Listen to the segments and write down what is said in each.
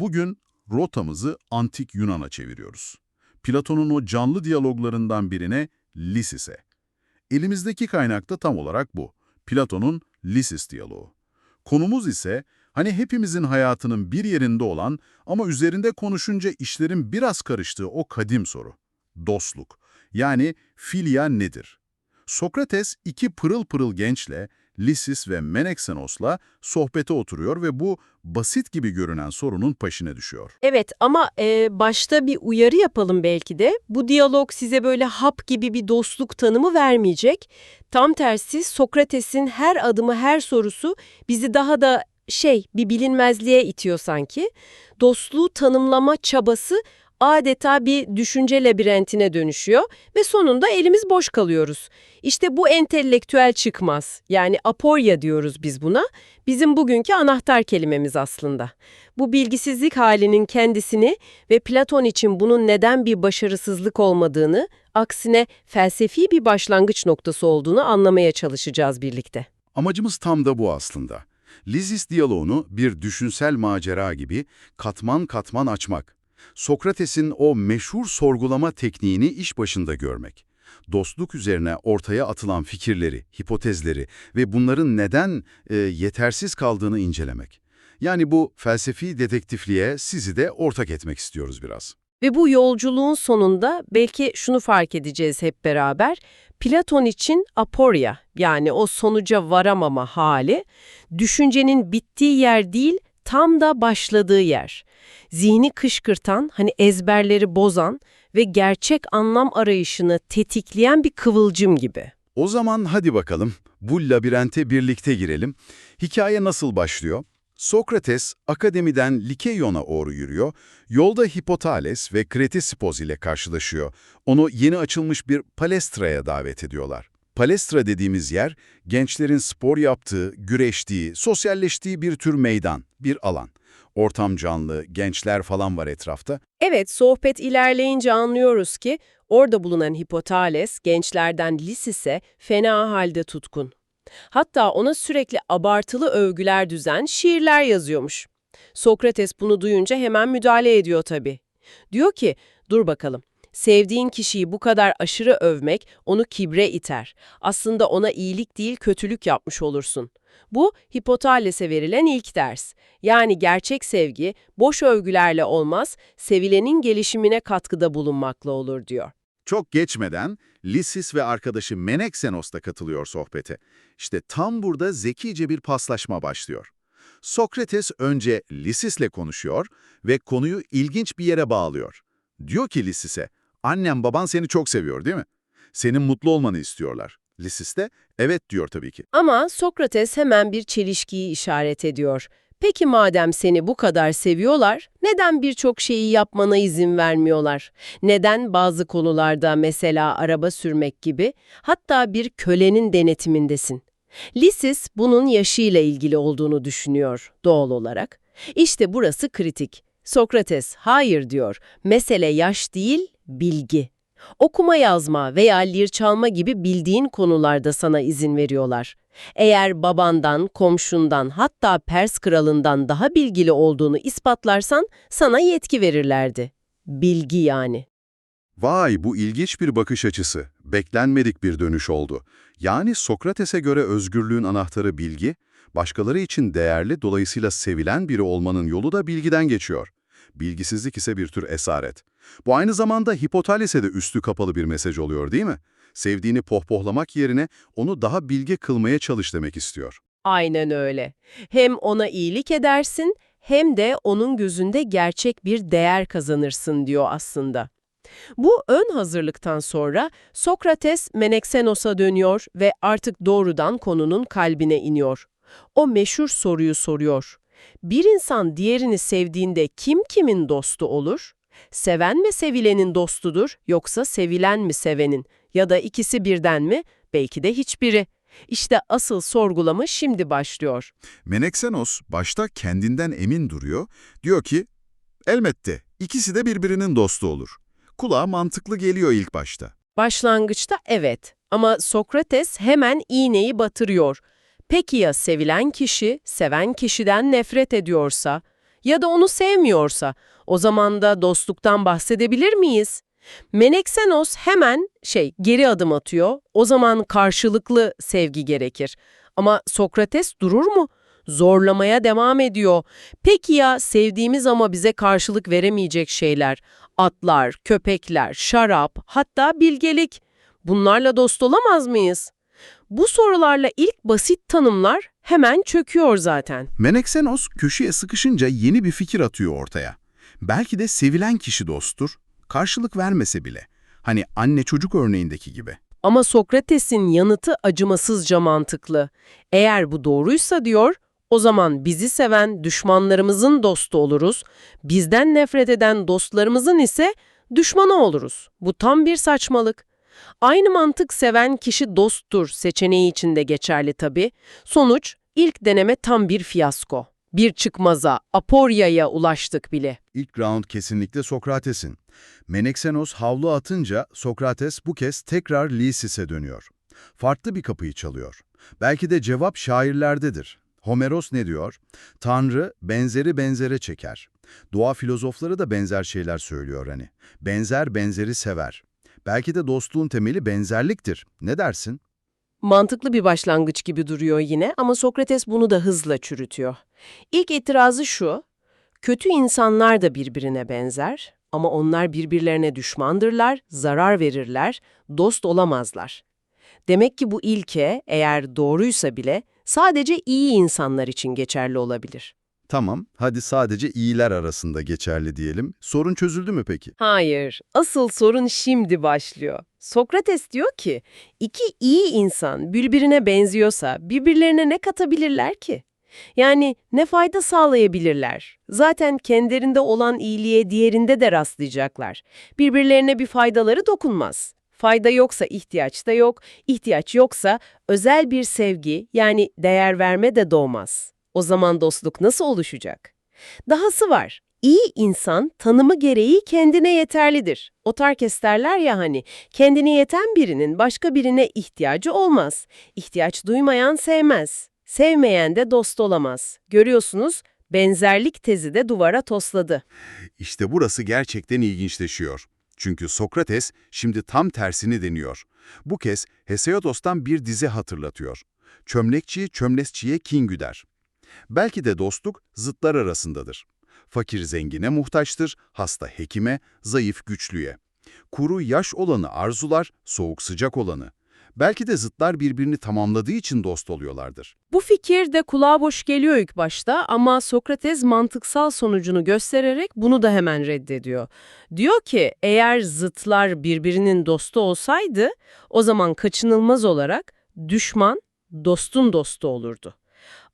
Bugün rotamızı antik Yunan'a çeviriyoruz. Platon'un o canlı diyaloglarından birine Lisis'e. Elimizdeki kaynak da tam olarak bu. Platon'un Lisis diyaloğu. Konumuz ise hani hepimizin hayatının bir yerinde olan ama üzerinde konuşunca işlerin biraz karıştığı o kadim soru. Dostluk. Yani filya nedir? Sokrates iki pırıl pırıl gençle, Lisis ve Menexenos'la sohbete oturuyor ve bu basit gibi görünen sorunun peşine düşüyor. Evet ama e, başta bir uyarı yapalım belki de. Bu diyalog size böyle hap gibi bir dostluk tanımı vermeyecek. Tam tersi Sokrates'in her adımı her sorusu bizi daha da şey bir bilinmezliğe itiyor sanki. Dostluğu tanımlama çabası adeta bir düşünce labirentine dönüşüyor ve sonunda elimiz boş kalıyoruz. İşte bu entelektüel çıkmaz. Yani aporya diyoruz biz buna. Bizim bugünkü anahtar kelimemiz aslında. Bu bilgisizlik halinin kendisini ve Platon için bunun neden bir başarısızlık olmadığını, aksine felsefi bir başlangıç noktası olduğunu anlamaya çalışacağız birlikte. Amacımız tam da bu aslında. Lizis diyaloğunu bir düşünsel macera gibi katman katman açmak. Sokrates'in o meşhur sorgulama tekniğini iş başında görmek. Dostluk üzerine ortaya atılan fikirleri, hipotezleri ve bunların neden e, yetersiz kaldığını incelemek. Yani bu felsefi dedektifliğe sizi de ortak etmek istiyoruz biraz. Ve bu yolculuğun sonunda belki şunu fark edeceğiz hep beraber. Platon için aporya yani o sonuca varamama hali, düşüncenin bittiği yer değil, tam da başladığı yer. Zihni kışkırtan, hani ezberleri bozan ve gerçek anlam arayışını tetikleyen bir kıvılcım gibi. O zaman hadi bakalım bu labirente birlikte girelim. Hikaye nasıl başlıyor? Sokrates akademiden Likeion'a doğru yürüyor. Yolda Hipotales ve Kretesipoz ile karşılaşıyor. Onu yeni açılmış bir palestraya davet ediyorlar. Palestra dediğimiz yer, gençlerin spor yaptığı, güreştiği, sosyalleştiği bir tür meydan, bir alan. Ortam canlı, gençler falan var etrafta. Evet, sohbet ilerleyince anlıyoruz ki orada bulunan Hipotales gençlerden Lisis'e fena halde tutkun. Hatta ona sürekli abartılı övgüler düzen şiirler yazıyormuş. Sokrates bunu duyunca hemen müdahale ediyor tabii. Diyor ki, dur bakalım, sevdiğin kişiyi bu kadar aşırı övmek onu kibre iter. Aslında ona iyilik değil kötülük yapmış olursun. Bu Hipotales'e verilen ilk ders. Yani gerçek sevgi boş övgülerle olmaz, sevilenin gelişimine katkıda bulunmakla olur diyor. Çok geçmeden Lysis ve arkadaşı Menexenos da katılıyor sohbete. İşte tam burada zekice bir paslaşma başlıyor. Sokrates önce Lysis'le konuşuyor ve konuyu ilginç bir yere bağlıyor. Diyor ki Lysis'e, annem baban seni çok seviyor değil mi? Senin mutlu olmanı istiyorlar. Lysis de evet diyor tabii ki. Ama Sokrates hemen bir çelişkiyi işaret ediyor. Peki madem seni bu kadar seviyorlar, neden birçok şeyi yapmana izin vermiyorlar? Neden bazı konularda mesela araba sürmek gibi, hatta bir kölenin denetimindesin? Lysis bunun yaşıyla ilgili olduğunu düşünüyor doğal olarak. İşte burası kritik. Sokrates hayır diyor, mesele yaş değil, bilgi. Okuma yazma veya lir çalma gibi bildiğin konularda sana izin veriyorlar. Eğer babandan, komşundan hatta Pers kralından daha bilgili olduğunu ispatlarsan sana yetki verirlerdi. Bilgi yani. Vay bu ilginç bir bakış açısı. Beklenmedik bir dönüş oldu. Yani Sokrates'e göre özgürlüğün anahtarı bilgi, başkaları için değerli dolayısıyla sevilen biri olmanın yolu da bilgiden geçiyor. Bilgisizlik ise bir tür esaret. Bu aynı zamanda Hipotales'e de üstü kapalı bir mesaj oluyor değil mi? Sevdiğini pohpohlamak yerine onu daha bilge kılmaya çalış demek istiyor. Aynen öyle. Hem ona iyilik edersin hem de onun gözünde gerçek bir değer kazanırsın diyor aslında. Bu ön hazırlıktan sonra Sokrates Menexenos'a dönüyor ve artık doğrudan konunun kalbine iniyor. O meşhur soruyu soruyor. Bir insan diğerini sevdiğinde kim kimin dostu olur? Seven mi sevilenin dostudur yoksa sevilen mi sevenin? Ya da ikisi birden mi? Belki de hiçbiri. İşte asıl sorgulama şimdi başlıyor. Menexenos başta kendinden emin duruyor. Diyor ki, elbette ikisi de birbirinin dostu olur. Kulağa mantıklı geliyor ilk başta. Başlangıçta evet ama Sokrates hemen iğneyi batırıyor. Peki ya sevilen kişi, seven kişiden nefret ediyorsa? Ya da onu sevmiyorsa, o zaman da dostluktan bahsedebilir miyiz? Meneksenos hemen şey geri adım atıyor. O zaman karşılıklı sevgi gerekir. Ama Sokrates durur mu? Zorlamaya devam ediyor. Peki ya sevdiğimiz ama bize karşılık veremeyecek şeyler? Atlar, köpekler, şarap, hatta bilgelik. Bunlarla dost olamaz mıyız? Bu sorularla ilk basit tanımlar hemen çöküyor zaten. Meneksenos köşeye sıkışınca yeni bir fikir atıyor ortaya. Belki de sevilen kişi dosttur, karşılık vermese bile. Hani anne çocuk örneğindeki gibi. Ama Sokrates'in yanıtı acımasızca mantıklı. Eğer bu doğruysa diyor, o zaman bizi seven düşmanlarımızın dostu oluruz, bizden nefret eden dostlarımızın ise düşmanı oluruz. Bu tam bir saçmalık. Aynı mantık seven kişi dosttur seçeneği için de geçerli tabii. Sonuç, ilk deneme tam bir fiyasko. Bir çıkmaza, aporyaya ulaştık bile. İlk round kesinlikle Sokrates'in. Meneksenos havlu atınca Sokrates bu kez tekrar Lysis'e dönüyor. Farklı bir kapıyı çalıyor. Belki de cevap şairlerdedir. Homeros ne diyor? Tanrı benzeri benzere çeker. Doğa filozofları da benzer şeyler söylüyor hani. Benzer benzeri sever. Belki de dostluğun temeli benzerliktir. Ne dersin? Mantıklı bir başlangıç gibi duruyor yine ama Sokrates bunu da hızla çürütüyor. İlk itirazı şu, kötü insanlar da birbirine benzer ama onlar birbirlerine düşmandırlar, zarar verirler, dost olamazlar. Demek ki bu ilke eğer doğruysa bile sadece iyi insanlar için geçerli olabilir. Tamam, hadi sadece iyiler arasında geçerli diyelim. Sorun çözüldü mü peki? Hayır, asıl sorun şimdi başlıyor. Sokrates diyor ki, iki iyi insan birbirine benziyorsa birbirlerine ne katabilirler ki? Yani ne fayda sağlayabilirler? Zaten kendilerinde olan iyiliğe diğerinde de rastlayacaklar. Birbirlerine bir faydaları dokunmaz. Fayda yoksa ihtiyaç da yok, ihtiyaç yoksa özel bir sevgi yani değer verme de doğmaz. O zaman dostluk nasıl oluşacak? Dahası var. İyi insan tanımı gereği kendine yeterlidir. Otarkes derler ya hani, kendine yeten birinin başka birine ihtiyacı olmaz. İhtiyaç duymayan sevmez. Sevmeyen de dost olamaz. Görüyorsunuz, benzerlik tezi de duvara tosladı. İşte burası gerçekten ilginçleşiyor. Çünkü Sokrates şimdi tam tersini deniyor. Bu kez Hesiodos'tan bir dizi hatırlatıyor. Çömlekçi çömlesçiye kin güder. Belki de dostluk zıtlar arasındadır. Fakir zengine muhtaçtır, hasta hekime, zayıf güçlüye. Kuru yaş olanı arzular, soğuk sıcak olanı. Belki de zıtlar birbirini tamamladığı için dost oluyorlardır. Bu fikir de kulağa boş geliyor ilk başta ama Sokrates mantıksal sonucunu göstererek bunu da hemen reddediyor. Diyor ki eğer zıtlar birbirinin dostu olsaydı o zaman kaçınılmaz olarak düşman dostun dostu olurdu.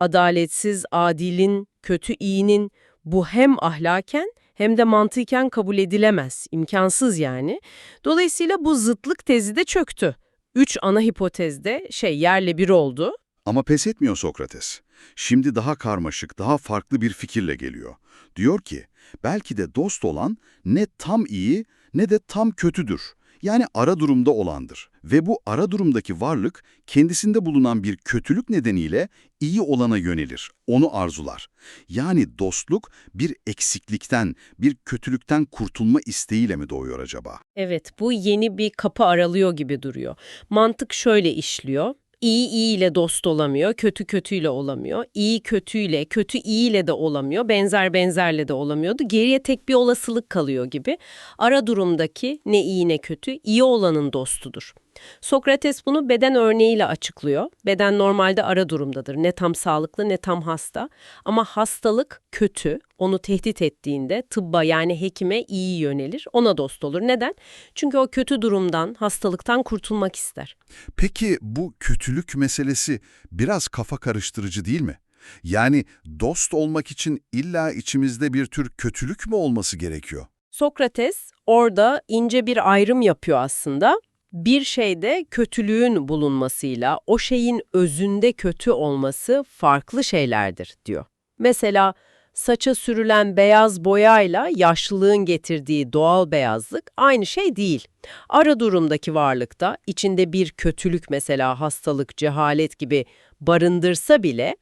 Adaletsiz adilin, kötü iyinin bu hem ahlaken hem de mantıken kabul edilemez, imkansız yani. Dolayısıyla bu zıtlık tezi de çöktü. Üç ana hipotezde şey yerle bir oldu. Ama pes etmiyor Sokrates. Şimdi daha karmaşık, daha farklı bir fikirle geliyor. Diyor ki, belki de dost olan ne tam iyi ne de tam kötüdür. Yani ara durumda olandır. Ve bu ara durumdaki varlık kendisinde bulunan bir kötülük nedeniyle iyi olana yönelir, onu arzular. Yani dostluk bir eksiklikten, bir kötülükten kurtulma isteğiyle mi doğuyor acaba? Evet, bu yeni bir kapı aralıyor gibi duruyor. Mantık şöyle işliyor. İyi iyiyle dost olamıyor, kötü kötüyle olamıyor. İyi kötüyle, kötü iyiyle de olamıyor, benzer benzerle de olamıyordu. Geriye tek bir olasılık kalıyor gibi. Ara durumdaki ne iyi ne kötü, iyi olanın dostudur. Sokrates bunu beden örneğiyle açıklıyor. Beden normalde ara durumdadır. Ne tam sağlıklı ne tam hasta. Ama hastalık kötü. Onu tehdit ettiğinde tıbba yani hekime iyi yönelir. Ona dost olur. Neden? Çünkü o kötü durumdan, hastalıktan kurtulmak ister. Peki bu kötülük meselesi biraz kafa karıştırıcı değil mi? Yani dost olmak için illa içimizde bir tür kötülük mü olması gerekiyor? Sokrates orada ince bir ayrım yapıyor aslında. Bir şeyde kötülüğün bulunmasıyla o şeyin özünde kötü olması farklı şeylerdir diyor. Mesela saça sürülen beyaz boyayla yaşlılığın getirdiği doğal beyazlık aynı şey değil. Ara durumdaki varlıkta içinde bir kötülük mesela hastalık, cehalet gibi barındırsa bile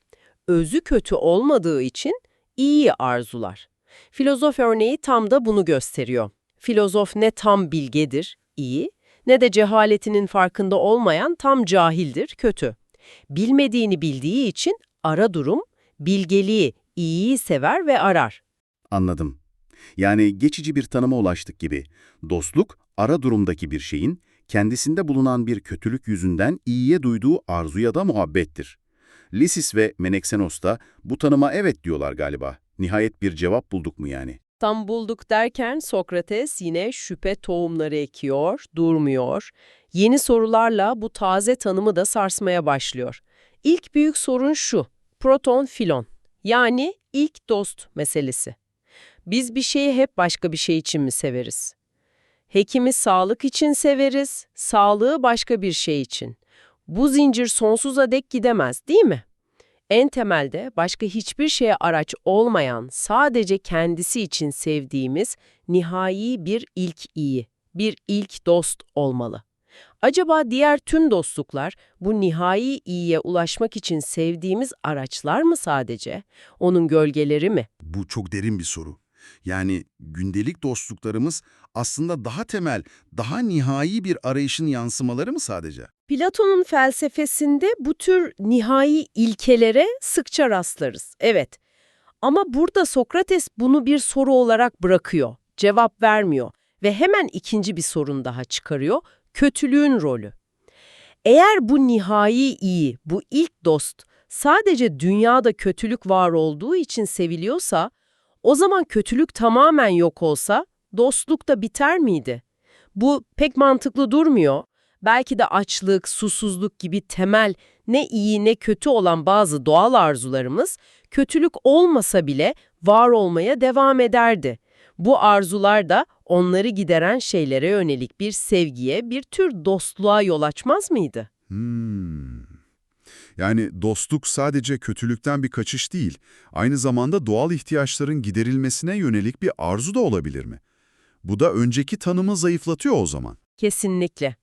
özü kötü olmadığı için iyiyi arzular. Filozof örneği tam da bunu gösteriyor. Filozof ne tam bilgedir, iyi, ne de cehaletinin farkında olmayan tam cahildir, kötü. Bilmediğini bildiği için ara durum, bilgeliği, iyiyi sever ve arar. Anladım. Yani geçici bir tanıma ulaştık gibi. Dostluk, ara durumdaki bir şeyin, kendisinde bulunan bir kötülük yüzünden iyiye duyduğu arzu ya da muhabbettir. Lysis ve Menexenos da bu tanıma evet diyorlar galiba. Nihayet bir cevap bulduk mu yani? Tam bulduk derken Sokrates yine şüphe tohumları ekiyor, durmuyor. Yeni sorularla bu taze tanımı da sarsmaya başlıyor. İlk büyük sorun şu, proton-filon, yani ilk dost meselesi. Biz bir şeyi hep başka bir şey için mi severiz? Hekimi sağlık için severiz, sağlığı başka bir şey için. Bu zincir sonsuza dek gidemez, değil mi? En temelde başka hiçbir şeye araç olmayan, sadece kendisi için sevdiğimiz nihai bir ilk iyi, bir ilk dost olmalı. Acaba diğer tüm dostluklar bu nihai iyiye ulaşmak için sevdiğimiz araçlar mı sadece? Onun gölgeleri mi? Bu çok derin bir soru. Yani gündelik dostluklarımız aslında daha temel, daha nihai bir arayışın yansımaları mı sadece? Platon'un felsefesinde bu tür nihai ilkelere sıkça rastlarız. Evet. Ama burada Sokrates bunu bir soru olarak bırakıyor, cevap vermiyor ve hemen ikinci bir sorun daha çıkarıyor, kötülüğün rolü. Eğer bu nihai iyi, bu ilk dost sadece dünyada kötülük var olduğu için seviliyorsa, o zaman kötülük tamamen yok olsa dostluk da biter miydi? Bu pek mantıklı durmuyor. Belki de açlık, susuzluk gibi temel ne iyi ne kötü olan bazı doğal arzularımız kötülük olmasa bile var olmaya devam ederdi. Bu arzular da onları gideren şeylere yönelik bir sevgiye, bir tür dostluğa yol açmaz mıydı? Hmm. Yani dostluk sadece kötülükten bir kaçış değil, aynı zamanda doğal ihtiyaçların giderilmesine yönelik bir arzu da olabilir mi? Bu da önceki tanımı zayıflatıyor o zaman. Kesinlikle.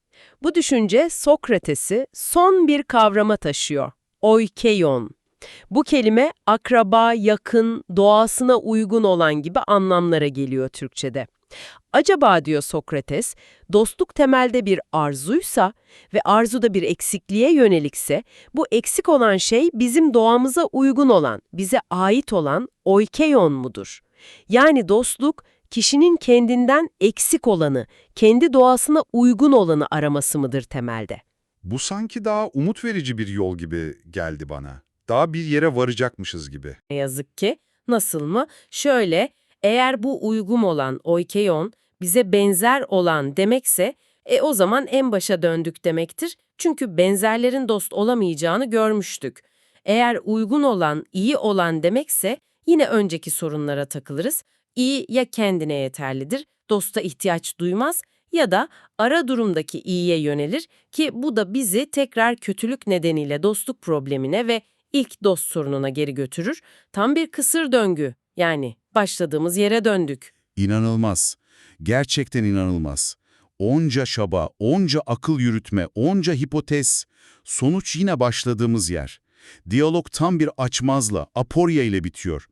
Bu düşünce Sokrates'i son bir kavrama taşıyor. Oikeion. Bu kelime akraba, yakın, doğasına uygun olan gibi anlamlara geliyor Türkçe'de. Acaba diyor Sokrates, dostluk temelde bir arzuysa ve arzuda bir eksikliğe yönelikse, bu eksik olan şey bizim doğamıza uygun olan, bize ait olan oikeion mudur? Yani dostluk, kişinin kendinden eksik olanı, kendi doğasına uygun olanı araması mıdır temelde? Bu sanki daha umut verici bir yol gibi geldi bana. Daha bir yere varacakmışız gibi. Ne yazık ki. Nasıl mı? Şöyle, eğer bu uygun olan oikeion bize benzer olan demekse, e o zaman en başa döndük demektir. Çünkü benzerlerin dost olamayacağını görmüştük. Eğer uygun olan, iyi olan demekse yine önceki sorunlara takılırız. İyi ya kendine yeterlidir, dosta ihtiyaç duymaz ya da ara durumdaki iyiye yönelir ki bu da bizi tekrar kötülük nedeniyle dostluk problemine ve ilk dost sorununa geri götürür. Tam bir kısır döngü. Yani başladığımız yere döndük. İnanılmaz. Gerçekten inanılmaz. Onca çaba, onca akıl yürütme, onca hipotez. Sonuç yine başladığımız yer. Diyalog tam bir açmazla, aporya ile bitiyor.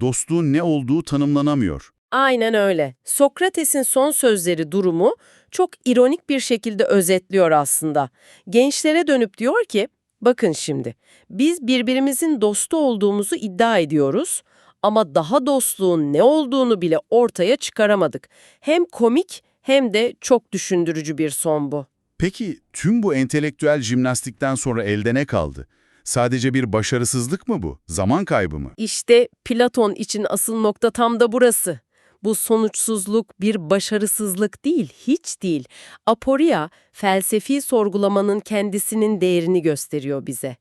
Dostluğun ne olduğu tanımlanamıyor. Aynen öyle. Sokrates'in son sözleri durumu çok ironik bir şekilde özetliyor aslında. Gençlere dönüp diyor ki, bakın şimdi, biz birbirimizin dostu olduğumuzu iddia ediyoruz ama daha dostluğun ne olduğunu bile ortaya çıkaramadık. Hem komik hem de çok düşündürücü bir son bu. Peki tüm bu entelektüel jimnastikten sonra elde ne kaldı? Sadece bir başarısızlık mı bu? Zaman kaybı mı? İşte Platon için asıl nokta tam da burası. Bu sonuçsuzluk bir başarısızlık değil, hiç değil. Aporia, felsefi sorgulamanın kendisinin değerini gösteriyor bize.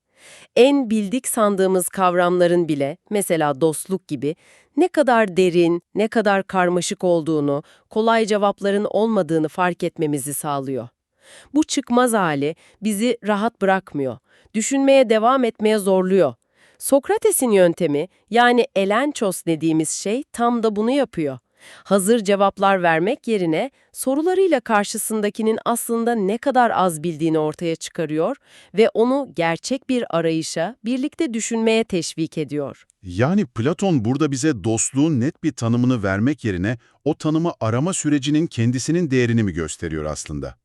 En bildik sandığımız kavramların bile, mesela dostluk gibi, ne kadar derin, ne kadar karmaşık olduğunu, kolay cevapların olmadığını fark etmemizi sağlıyor. Bu çıkmaz hali bizi rahat bırakmıyor, düşünmeye devam etmeye zorluyor. Sokrates'in yöntemi, yani elenchos dediğimiz şey tam da bunu yapıyor. Hazır cevaplar vermek yerine sorularıyla karşısındakinin aslında ne kadar az bildiğini ortaya çıkarıyor ve onu gerçek bir arayışa, birlikte düşünmeye teşvik ediyor. Yani Platon burada bize dostluğun net bir tanımını vermek yerine o tanımı arama sürecinin kendisinin değerini mi gösteriyor aslında?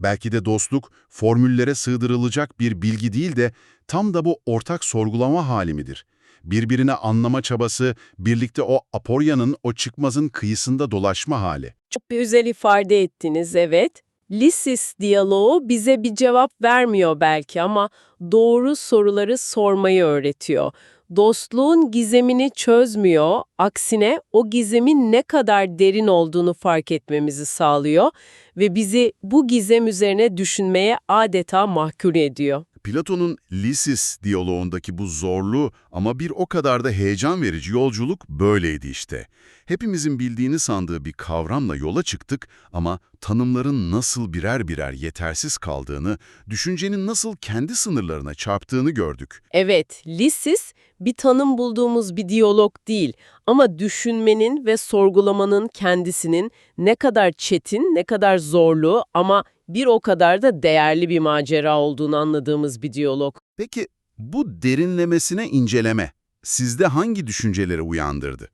Belki de dostluk formüllere sığdırılacak bir bilgi değil de tam da bu ortak sorgulama hali midir? Birbirini anlama çabası, birlikte o aporyanın, o çıkmazın kıyısında dolaşma hali. Çok özel ifade ettiniz, evet. Lysis diyaloğu bize bir cevap vermiyor belki ama doğru soruları sormayı öğretiyor. Dostluğun gizemini çözmüyor, aksine o gizemin ne kadar derin olduğunu fark etmemizi sağlıyor ve bizi bu gizem üzerine düşünmeye adeta mahkûr ediyor. Platon'un Lysis diyaloğundaki bu zorlu ama bir o kadar da heyecan verici yolculuk böyleydi işte. Hepimizin bildiğini sandığı bir kavramla yola çıktık ama tanımların nasıl birer birer yetersiz kaldığını, düşüncenin nasıl kendi sınırlarına çarptığını gördük. Evet, Lysis bir tanım bulduğumuz bir diyalog değil ama düşünmenin ve sorgulamanın kendisinin ne kadar çetin, ne kadar zorlu ama bir o kadar da değerli bir macera olduğunu anladığımız bir diyalog. Peki bu derinlemesine inceleme sizde hangi düşünceleri uyandırdı?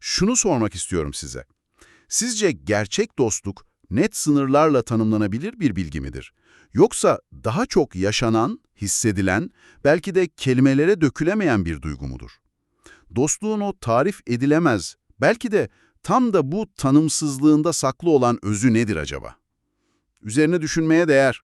Şunu sormak istiyorum size. Sizce gerçek dostluk net sınırlarla tanımlanabilir bir bilgi midir? Yoksa daha çok yaşanan, hissedilen, belki de kelimelere dökülemeyen bir duygu mudur? Dostluğun o tarif edilemez, belki de tam da bu tanımsızlığında saklı olan özü nedir acaba? Üzerine düşünmeye değer.